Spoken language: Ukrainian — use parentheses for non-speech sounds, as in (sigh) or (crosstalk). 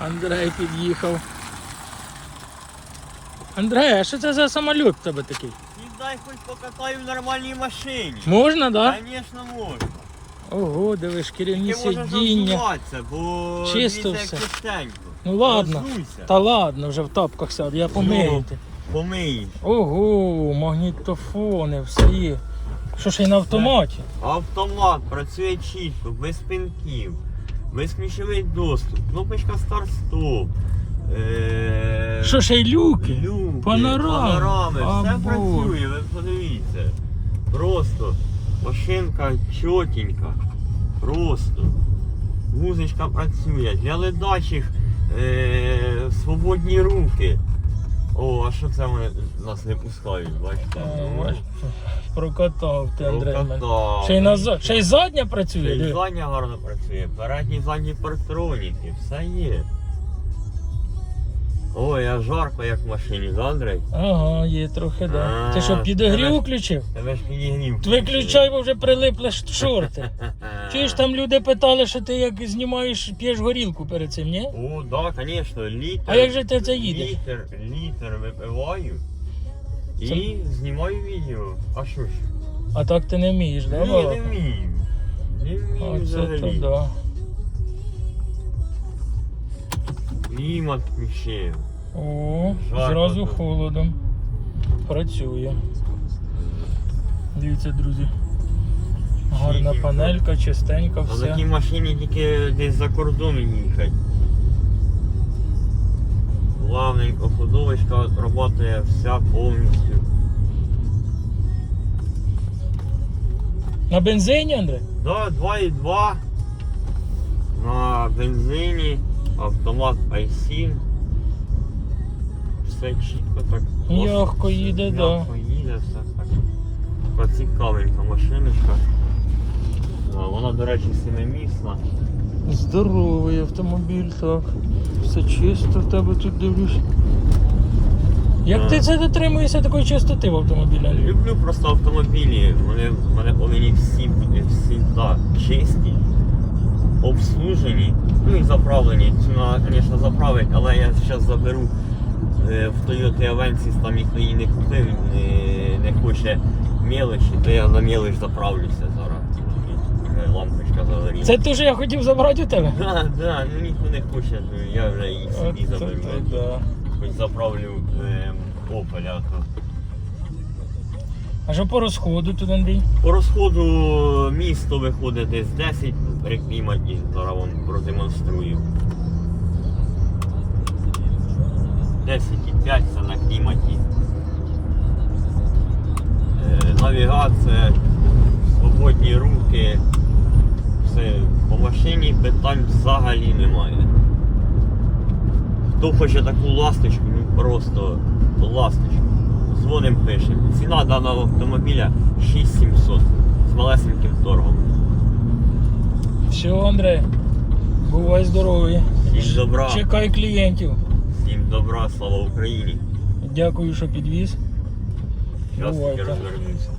Андрей під'їхав. Андрей, а що це за самоліт в тебе такий? Сідай хоч покатаю в нормальній машині. Можна, так? Да? Звісно, можна. Ого, дивиш, шкіряні сидіння. бо Чисто все. Ну ладно. Розуйся. Та ладно, вже в тапках сяду, я помию. ти. Помий. Ого, магнітофони, все є. Що ж і на автоматі? Автомат працює чітко, без пинків, безключовий доступ, кнопочка старт-стоп. Е... Що ще й люки? Люки, Панорами. панорами, все Або. працює, ви подивіться. Просто машинка чотенька. Просто. Музичка працює. Для ледачих е, свободні руки. О, а що це вони нас не пускають, бачите? Ну, бач, Прокатав ти, Андрей. мене. прокатав. Ще й назад. Ще й задня Ще працює. й диви. задня гарно працює, передні задні партроніки, все є. Ой, а жарко як в машині, да, Андрей? Ага, є трохи, да. Ти що, підогрів тебе- включив? Тебе ж підігрів. Виключай, бо вже прилипли ш- шорти. (laughs) Чуєш, там люди питали, що ти як знімаєш, п'єш горілку перед цим, ні? О, да, звісно, літр. А як же ти це їдеш? Літр, літр випиваю і Це- знімаю відео. А що ж? А так ти не вмієш, да? Ні, не вмію. Не вмію взагалі. да. Клімат включив. О, Жарко зразу тут. холодом. Працює. Дивіться, друзі. Гарна Чистенько. панелька, чистенька, На все. такій машині тільки десь за кордон їхати. Главненько ходовочка працює вся повністю. На бензині, Андрей? Да, 2,2 на бензині, автомат i7. Все чітко так. Все їде, да. М'ягко їде, все так. Така цікавенька машиночка. Вона, до речі, семимісна. Здоровий автомобіль, так. Все чисто в тебе тут дивлюсь. Як ти це дотримуєшся такої чистоти в автомобілі? Люблю просто автомобілі. Вони, вони повинні всі всі да, чисті, обслужені, ну і заправлені. Ціна, звісно, заправить, але я зараз заберу е, в Toyota Avensis, там ніхто її не купив, не, не хоче мелочі, то я на мелочь заправлюся лампочка загоріла. Це те, що я хотів забрати у тебе? Да, да, ну ніхто не хоче, то я вже її собі заберу. да. Хоч заправлю е, Opel, а що по розходу тут, Андрій? По розходу місто виходить десь 10 при кліматі, зараз вам продемонструю. 10,5 це на кліматі. Е, Навігація, свободні руки. Все, по машині питань взагалі немає. Хто хоче таку ласточку, ну просто ласточку. Дзвоним пишемо. Ціна даного автомобіля 6700 з малесеньким торгом. Все, Андрей. Бувай здоровий. Всім добра, Чекай клієнтів. всім добра, слава Україні. Дякую, що підвіз. Зараз Бувайте. таки розвернуся.